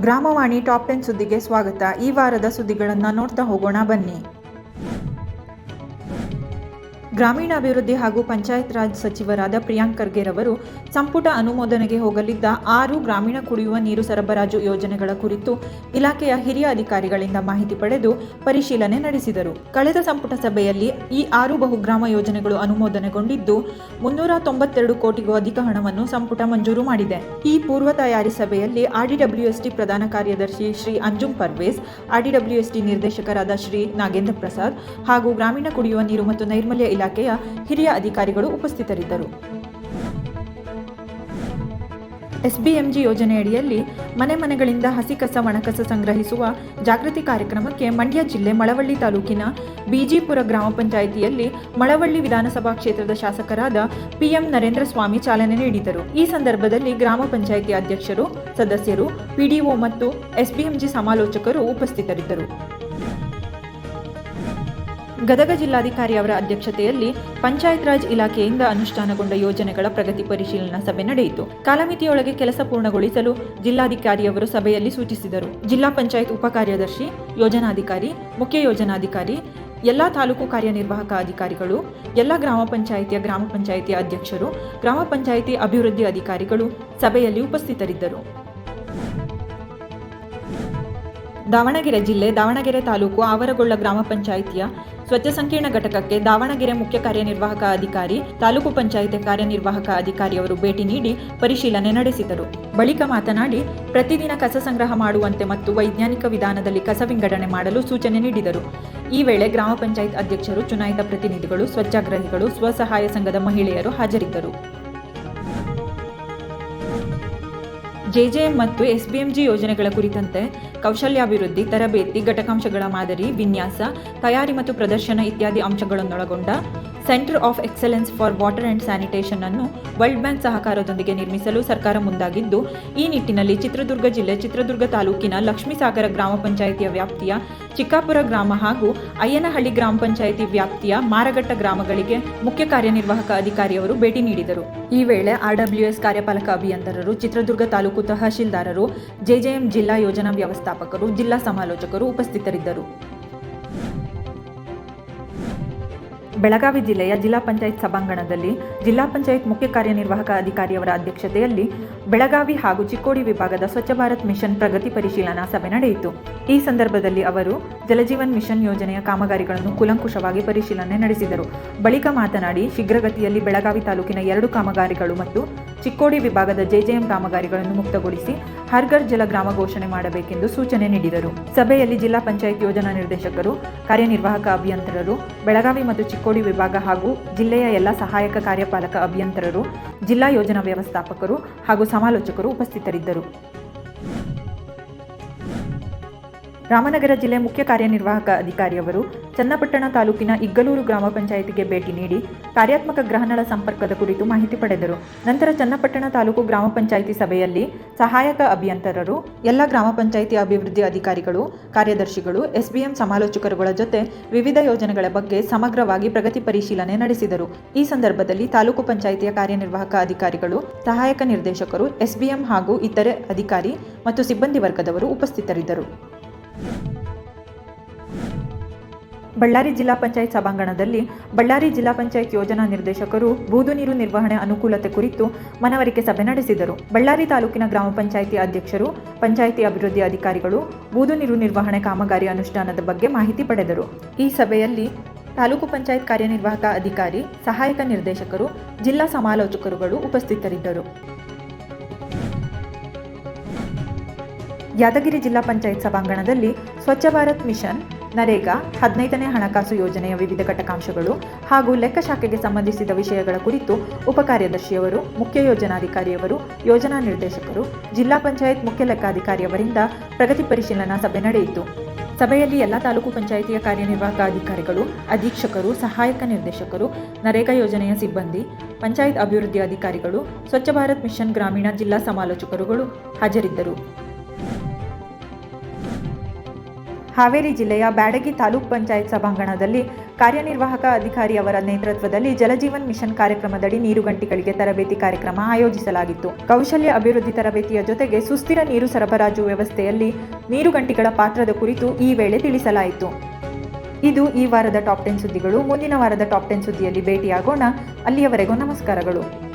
ಗ್ರಾಮವಾಣಿ top ten ಸುದ್ದಿಗೆ ಸ್ವಾಗತ. ಈ ವಾರದ ಸುದ್ದಿಗಳನ್ನು ನೋಡ್ತಾ ಹೋಗೋಣ ಬನ್ನಿ. ಗ್ರಾಮೀಣಾಭಿವೃದ್ಧಿ ಹಾಗೂ ಪಂಚಾಯತ್ ರಾಜ್ ಸಚಿವರಾದ ಪ್ರಿಯಾಂಕ್ ಖರ್ಗೆರವರು ಸಂಪುಟ ಅನುಮೋದನೆಗೆ ಹೋಗಲಿದ್ದ ಆರು ಗ್ರಾಮೀಣ ಕುಡಿಯುವ ನೀರು ಸರಬರಾಜು ಯೋಜನೆಗಳ ಕುರಿತು ಇಲಾಖೆಯ ಹಿರಿಯ ಅಧಿಕಾರಿಗಳಿಂದ ಮಾಹಿತಿ ಪಡೆದು ಪರಿಶೀಲನೆ ನಡೆಸಿದರು. ಕಳೆದ ಸಂಪುಟ ಸಭೆಯಲ್ಲಿ ಈ ಆರು ಬಹುಗ್ರಾಮ ಯೋಜನೆಗಳು ಅನುಮೋದನೆಗೊಂಡಿದ್ದು, ಮುನ್ನೂರ ತೊಂಬತ್ತೆರಡು ಕೋಟಿಗೂ ಅಧಿಕ ಹಣವನ್ನು ಸಂಪುಟ ಮಂಜೂರು ಮಾಡಿದೆ. ಈ ಪೂರ್ವ ತಯಾರಿ ಸಭೆಯಲ್ಲಿ ಆರ್ಡಿಡಬ್ಲ್ಯೂಎಸ್ಟಿ ಪ್ರಧಾನ ಕಾರ್ಯದರ್ಶಿ ಶ್ರೀ ಅಂಜುಮ್ ಪರ್ವೇಸ್ ಆರ್ಡಿಡಬ್ಲ್ಯೂಎಸ್ಟಿ ನಿರ್ದೇಶಕರಾದ ಶ್ರೀ ನಾಗೇಂದ್ರ ಪ್ರಸಾದ್ ಹಾಗೂ ಗ್ರಾಮೀಣ ಕುಡಿಯುವ ನೀರು ಮತ್ತು ನೈರ್ಮಲ್ಯ ಇಲಾಖೆಯ ಹಿರಿಯ ಅಧಿಕಾರಿಗಳು ಉಪಸ್ಥಿತರಿದ್ದರು. ಎಸ್ಬಿಎಂಜಿ ಯೋಜನೆಯಡಿಯಲ್ಲಿ ಮನೆ ಮನೆಗಳಿಂದ ಹಸಿ ಕಸ, ಒಣಕಸ ಸಂಗ್ರಹಿಸುವ ಜಾಗೃತಿ ಕಾರ್ಯಕ್ರಮಕ್ಕೆ ಮಂಡ್ಯ ಜಿಲ್ಲೆ ಮಳವಳ್ಳಿ ತಾಲೂಕಿನ ಬಿಜಿಪುರ ಗ್ರಾಮ ಪಂಚಾಯಿತಿಯಲ್ಲಿ ಮಳವಳ್ಳಿ ವಿಧಾನಸಭಾ ಕ್ಷೇತ್ರದ ಶಾಸಕರಾದ ಪಿಎಂ ನರೇಂದ್ರ ಸ್ವಾಮಿ ಚಾಲನೆ ನೀಡಿದರು. ಈ ಸಂದರ್ಭದಲ್ಲಿ ಗ್ರಾಮ ಪಂಚಾಯಿತಿ ಅಧ್ಯಕ್ಷರು, ಸದಸ್ಯರು, ಪಿಡಿಒ ಮತ್ತು ಎಸ್ಬಿಎಂಜಿ ಸಮಾಲೋಚಕರು ಉಪಸ್ಥಿತರಿದ್ದರು. ಗದಗ ಜಿಲ್ಲಾಧಿಕಾರಿ ಅವರ ಅಧ್ಯಕ್ಷತೆಯಲ್ಲಿ ಪಂಚಾಯತ್ ರಾಜ್ ಇಲಾಖೆಯಿಂದ ಅನುಷ್ಠಾನಗೊಂಡ ಯೋಜನೆಗಳ ಪ್ರಗತಿ ಪರಿಶೀಲನಾ ಸಭೆ ನಡೆಯಿತು. ಕಾಲಮಿತಿಯೊಳಗೆ ಕೆಲಸ ಪೂರ್ಣಗೊಳಿಸಲು ಜಿಲ್ಲಾಧಿಕಾರಿಯವರು ಸಭೆಯಲ್ಲಿ ಸೂಚಿಸಿದರು. ಜಿಲ್ಲಾ ಪಂಚಾಯತ್ ಉಪಕಾರ್ಯದರ್ಶಿ ಯೋಜನಾಧಿಕಾರಿ, ಮುಖ್ಯ ಯೋಜನಾಧಿಕಾರಿ, ಎಲ್ಲ ತಾಲೂಕು ಕಾರ್ಯನಿರ್ವಾಹಕ ಅಧಿಕಾರಿಗಳು, ಎಲ್ಲ ಗ್ರಾಮ ಪಂಚಾಯಿತಿಯ ಗ್ರಾಮ ಪಂಚಾಯಿತಿಯ ಅಧ್ಯಕ್ಷರು, ಗ್ರಾಮ ಪಂಚಾಯಿತಿ ಅಭಿವೃದ್ಧಿ ಅಧಿಕಾರಿಗಳು ಸಭೆಯಲ್ಲಿ ಉಪಸ್ಥಿತರಿದ್ದರು. ದಾವಣಗೆರೆ ಜಿಲ್ಲೆ, ದಾವಣಗೆರೆ ತಾಲೂಕು ಆವರಗೊಳ್ಳ ಗ್ರಾಮ ಪಂಚಾಯಿತಿಯ ಸ್ವಚ್ಛ ಸಂಕೀರ್ಣ ಘಟಕಕ್ಕೆ ದಾವಣಗೆರೆ ಮುಖ್ಯ ಕಾರ್ಯನಿರ್ವಾಹಕ ಅಧಿಕಾರಿ, ತಾಲೂಕು ಪಂಚಾಯಿತಿ ಕಾರ್ಯನಿರ್ವಾಹಕ ಅಧಿಕಾರಿಯವರು ಭೇಟಿ ನೀಡಿ ಪರಿಶೀಲನೆ ನಡೆಸಿದರು. ಬಳಿಕ ಮಾತನಾಡಿ, ಪ್ರತಿದಿನ ಕಸ ಸಂಗ್ರಹ ಮಾಡುವಂತೆ ಮತ್ತು ವೈಜ್ಞಾನಿಕ ವಿಧಾನದಲ್ಲಿ ಕಸ ವಿಂಗಡಣೆ ಮಾಡಲು ಸೂಚನೆ ನೀಡಿದರು. ಈ ವೇಳೆ ಗ್ರಾಮ ಪಂಚಾಯತ್ ಅಧ್ಯಕ್ಷರು, ಚುನಾಯಿತ ಪ್ರತಿನಿಧಿಗಳು, ಸ್ವಚ್ಛಾಗ್ರಹಿಗಳು, ಸ್ವಸಹಾಯ ಸಂಘದ ಮಹಿಳೆಯರು ಹಾಜರಿದ್ದರು. ಜೆಜೆಎಂ ಮತ್ತು ಎಸ್ಬಿಎಂಜಿ ಯೋಜನೆಗಳ ಕುರಿತಂತೆ ಕೌಶಲ್ಯಾಭಿವೃದ್ಧಿ, ತರಬೇತಿ ಘಟಕಾಂಶಗಳ ಮಾದರಿ, ವಿನ್ಯಾಸ, ತಯಾರಿ ಮತ್ತು ಪ್ರದರ್ಶನ ಇತ್ಯಾದಿ ಅಂಶಗಳನ್ನೊಳಗೊಂಡ centre of excellence for water and sanitation ಅನ್ನು ವರ್ಲ್ಡ್ ಬ್ಯಾಂಕ್ ಸಹಕಾರದೊಂದಿಗೆ ನಿರ್ಮಿಸಲು ಸರ್ಕಾರ ಮುಂದಾಗಿದ್ದು, ಈ ನಿಟ್ಟಿನಲ್ಲಿ ಚಿತ್ರದುರ್ಗ ಜಿಲ್ಲೆ, ಚಿತ್ರದುರ್ಗ ತಾಲೂಕಿನ ಲಕ್ಷ್ಮೀಸಾಗರ ಗ್ರಾಮ ಪಂಚಾಯಿತಿಯ ವ್ಯಾಪ್ತಿಯ ಚಿಕ್ಕಾಪುರ ಗ್ರಾಮ ಹಾಗೂ ಅಯ್ಯನಹಳ್ಳಿ ಗ್ರಾಮ ಪಂಚಾಯಿತಿ ವ್ಯಾಪ್ತಿಯ ಮಾರಘಟ್ಟ ಗ್ರಾಮಗಳಿಗೆ ಮುಖ್ಯ ಕಾರ್ಯನಿರ್ವಾಹಕ ಅಧಿಕಾರಿಯವರು ಭೇಟಿ ನೀಡಿದರು. ಈ ವೇಳೆ ಆರ್ಡಬ್ಲ್ಯೂಎಸ್ ಕಾರ್ಯಪಾಲಕ ಅಭಿಯಂತರರು, ಚಿತ್ರದುರ್ಗ ತಾಲೂಕು ತಹಶೀಲ್ದಾರರು, ಜೆಜೆಎಂ ಜಿಲ್ಲಾ ಯೋಜನಾ ವ್ಯವಸ್ಥಾಪಕರು, ಜಿಲ್ಲಾ ಸಮಾಲೋಚಕರು ಉಪಸ್ಥಿತರಿದ್ದರು. ಬೆಳಗಾವಿ ಜಿಲ್ಲೆಯ ಜಿಲ್ಲಾ ಪಂಚಾಯತ್ ಸಭಾಂಗಣದಲ್ಲಿ ಜಿಲ್ಲಾ ಪಂಚಾಯತ್ ಮುಖ್ಯ ಕಾರ್ಯನಿರ್ವಾಹಕ ಅಧಿಕಾರಿಯವರ ಅಧ್ಯಕ್ಷತೆಯಲ್ಲಿ ಬೆಳಗಾವಿ ಹಾಗೂ ಚಿಕ್ಕೋಡಿ ವಿಭಾಗದ ಸ್ವಚ್ಛ ಭಾರತ್ ಮಿಷನ್ ಪ್ರಗತಿ ಪರಿಶೀಲನಾ ಸಭೆ ನಡೆಯಿತು. ಈ ಸಂದರ್ಭದಲ್ಲಿ ಅವರು ಜಲಜೀವನ್ ಮಿಷನ್ ಯೋಜನೆಯ ಕಾಮಗಾರಿಗಳನ್ನು ಕುಲಂಕುಷವಾಗಿ ಪರಿಶೀಲನೆ ನಡೆಸಿದರು. ಬಳಿಕ ಮಾತನಾಡಿ, ಶೀಘ್ರಗತಿಯಲ್ಲಿ ಬೆಳಗಾವಿ ತಾಲೂಕಿನ ಎರಡು ಕಾಮಗಾರಿಗಳು ಮತ್ತು ಚಿಕ್ಕೋಡಿ ವಿಭಾಗದ ಜೆಜೆಎಂ ಕಾಮಗಾರಿಗಳನ್ನು ಮುಕ್ತಗೊಳಿಸಿ ಹರ್ಗರ್ ಜಲ ಗ್ರಾಮ ಘೋಷಣೆ ಮಾಡಬೇಕೆಂದು ಸೂಚನೆ ನೀಡಿದರು. ಸಭೆಯಲ್ಲಿ ಜಿಲ್ಲಾ ಪಂಚಾಯತ್ ಯೋಜನಾ ನಿರ್ದೇಶಕರು, ಕಾರ್ಯನಿರ್ವಾಹಕ ಅಭಿಯಂತರರು, ಬೆಳಗಾವಿ ಮತ್ತು ಚಿಕ್ಕೋಡಿ ವಿಭಾಗ ಹಾಗೂ ಜಿಲ್ಲೆಯ ಎಲ್ಲ ಸಹಾಯಕ ಕಾರ್ಯಪಾಲಕ ಅಭಿಯಂತರರು, ಜಿಲ್ಲಾ ಯೋಜನಾ ವ್ಯವಸ್ಥಾಪಕರು ಹಾಗೂ ಸಮಾಲೋಚಕರು ಉಪಸ್ಥಿತರಿದ್ದರು. ರಾಮನಗರ ಜಿಲ್ಲೆ ಮುಖ್ಯ ಕಾರ್ಯನಿರ್ವಾಹಕ ಅಧಿಕಾರಿಯವರು ಚನ್ನಪಟ್ಟಣ ತಾಲೂಕಿನ ಇಗ್ಗಲೂರು ಗ್ರಾಮ ಪಂಚಾಯಿತಿಗೆ ಭೇಟಿ ನೀಡಿ ಕಾರ್ಯಾತ್ಮಕ ಗ್ರಹಣಗಳ ಸಂಪರ್ಕದ ಕುರಿತು ಮಾಹಿತಿ ಪಡೆದರು. ನಂತರ ಚನ್ನಪಟ್ಟಣ ತಾಲೂಕು ಗ್ರಾಮ ಪಂಚಾಯಿತಿ ಸಭೆಯಲ್ಲಿ ಸಹಾಯಕ ಅಭಿಯಂತರರು, ಎಲ್ಲ ಗ್ರಾಮ ಪಂಚಾಯಿತಿ ಅಭಿವೃದ್ಧಿ ಅಧಿಕಾರಿಗಳು, ಕಾರ್ಯದರ್ಶಿಗಳು, ಎಸ್ಬಿಎಂ ಸಮಾಲೋಚಕರುಗಳ ಜೊತೆ ವಿವಿಧ ಯೋಜನೆಗಳ ಬಗ್ಗೆ ಸಮಗ್ರವಾಗಿ ಪ್ರಗತಿ ಪರಿಶೀಲನೆ ನಡೆಸಿದರು. ಈ ಸಂದರ್ಭದಲ್ಲಿ ತಾಲೂಕು ಪಂಚಾಯಿತಿಯ ಕಾರ್ಯನಿರ್ವಾಹಕ ಅಧಿಕಾರಿಗಳು, ಸಹಾಯಕ ನಿರ್ದೇಶಕರು, ಎಸ್ಬಿಎಂ ಹಾಗೂ ಇತರೆ ಅಧಿಕಾರಿ ಮತ್ತು ಸಿಬ್ಬಂದಿ ವರ್ಗದವರು ಉಪಸ್ಥಿತರಿದ್ದರು. ಬಳ್ಳಾರಿ ಜಿಲ್ಲಾ ಪಂಚಾಯತ್ ಸಭಾಂಗಣದಲ್ಲಿ ಬಳ್ಳಾರಿ ಜಿಲ್ಲಾ ಪಂಚಾಯತ್ ಯೋಜನಾ ನಿರ್ದೇಶಕರು ಬೂದು ನೀರು ನಿರ್ವಹಣೆ ಅನುಕೂಲತೆ ಕುರಿತು ಮನವರಿಕೆ ಸಭೆ ನಡೆಸಿದರು. ಬಳ್ಳಾರಿ ತಾಲೂಕಿನ ಗ್ರಾಮ ಪಂಚಾಯಿತಿ ಅಧ್ಯಕ್ಷರು, ಪಂಚಾಯಿತಿ ಅಭಿವೃದ್ಧಿ ಅಧಿಕಾರಿಗಳು ಬೂದು ನೀರು ನಿರ್ವಹಣೆ ಕಾಮಗಾರಿ ಅನುಷ್ಠಾನದ ಬಗ್ಗೆ ಮಾಹಿತಿ ಪಡೆದರು. ಈ ಸಭೆಯಲ್ಲಿ ತಾಲೂಕು ಪಂಚಾಯತ್ ಕಾರ್ಯನಿರ್ವಾಹಕ ಅಧಿಕಾರಿ, ಸಹಾಯಕ ನಿರ್ದೇಶಕರು, ಜಿಲ್ಲಾ ಸಮಾಲೋಚಕರುಗಳು ಉಪಸ್ಥಿತರಿದ್ದರು. ಯಾದಗಿರಿ ಜಿಲ್ಲಾ ಪಂಚಾಯತ್ ಸಭಾಂಗಣದಲ್ಲಿ ಸ್ವಚ್ಛ ಭಾರತ್ ಮಿಷನ್, ನರೇಗಾ, ಹದಿನೈದನೇ ಹಣಕಾಸು ಯೋಜನೆಯ ವಿವಿಧ ಘಟಕಾಂಶಗಳು ಹಾಗೂ ಲೆಕ್ಕಶಾಖೆಗೆ ಸಂಬಂಧಿಸಿದ ವಿಷಯಗಳ ಕುರಿತು ಉಪಕಾರ್ಯದರ್ಶಿಯವರು ಮುಖ್ಯ ಯೋಜನಾಧಿಕಾರಿಯವರು, ಯೋಜನಾ ನಿರ್ದೇಶಕರು, ಜಿಲ್ಲಾ ಪಂಚಾಯತ್ ಮುಖ್ಯ ಲೆಕ್ಕಾಧಿಕಾರಿಯವರಿಂದ ಪ್ರಗತಿ ಪರಿಶೀಲನಾ ಸಭೆ ನಡೆಯಿತು. ಸಭೆಯಲ್ಲಿ ಎಲ್ಲ ತಾಲೂಕು ಪಂಚಾಯಿತಿಯ ಕಾರ್ಯನಿರ್ವಾಹಕ ಅಧಿಕಾರಿಗಳು ಅಧೀಕ್ಷಕರು, ಸಹಾಯಕ ನಿರ್ದೇಶಕರು, ನರೇಗಾ ಯೋಜನೆಯ ಸಿಬ್ಬಂದಿ, ಪಂಚಾಯತ್ ಅಭಿವೃದ್ಧಿ ಅಧಿಕಾರಿಗಳು, ಸ್ವಚ್ಛ ಭಾರತ್ ಮಿಷನ್ ಗ್ರಾಮೀಣ ಜಿಲ್ಲಾ ಸಮಾಲೋಚಕರುಗಳು ಹಾಜರಿದ್ದರು. ಹಾವೇರಿ ಜಿಲ್ಲೆಯ ಬ್ಯಾಡಗಿ ತಾಲೂಕ್ ಪಂಚಾಯತ್ ಸಭಾಂಗಣದಲ್ಲಿ ಕಾರ್ಯನಿರ್ವಾಹಕ ಅಧಿಕಾರಿ ಅವರ ನೇತೃತ್ವದಲ್ಲಿ ಜಲಜೀವನ್ ಮಿಷನ್ ಕಾರ್ಯಕ್ರಮದಡಿ ನೀರುಗಂಟಿಗಳಿಗೆ ತರಬೇತಿ ಕಾರ್ಯಕ್ರಮ ಆಯೋಜಿಸಲಾಗಿತ್ತು. ಕೌಶಲ್ಯ ಅಭಿವೃದ್ಧಿ ತರಬೇತಿಯ ಜೊತೆಗೆ ಸುಸ್ಥಿರ ನೀರು ಸರಬರಾಜು ವ್ಯವಸ್ಥೆಯಲ್ಲಿ ನೀರು ಗಂಟಿಗಳ ಪಾತ್ರದ ಕುರಿತು ಈ ವೇಳೆ ತಿಳಿಸಲಾಯಿತು. ಇದು ಈ ವಾರದ ಟಾಪ್ ಟೆನ್ ಸುದ್ದಿಗಳು. ಮುಂದಿನ ವಾರದ ಟಾಪ್ ಟೆನ್ ಸುದ್ದಿಯಲ್ಲಿ ಭೇಟಿಯಾಗೋಣ. ಅಲ್ಲಿಯವರೆಗೂ ನಮಸ್ಕಾರಗಳು.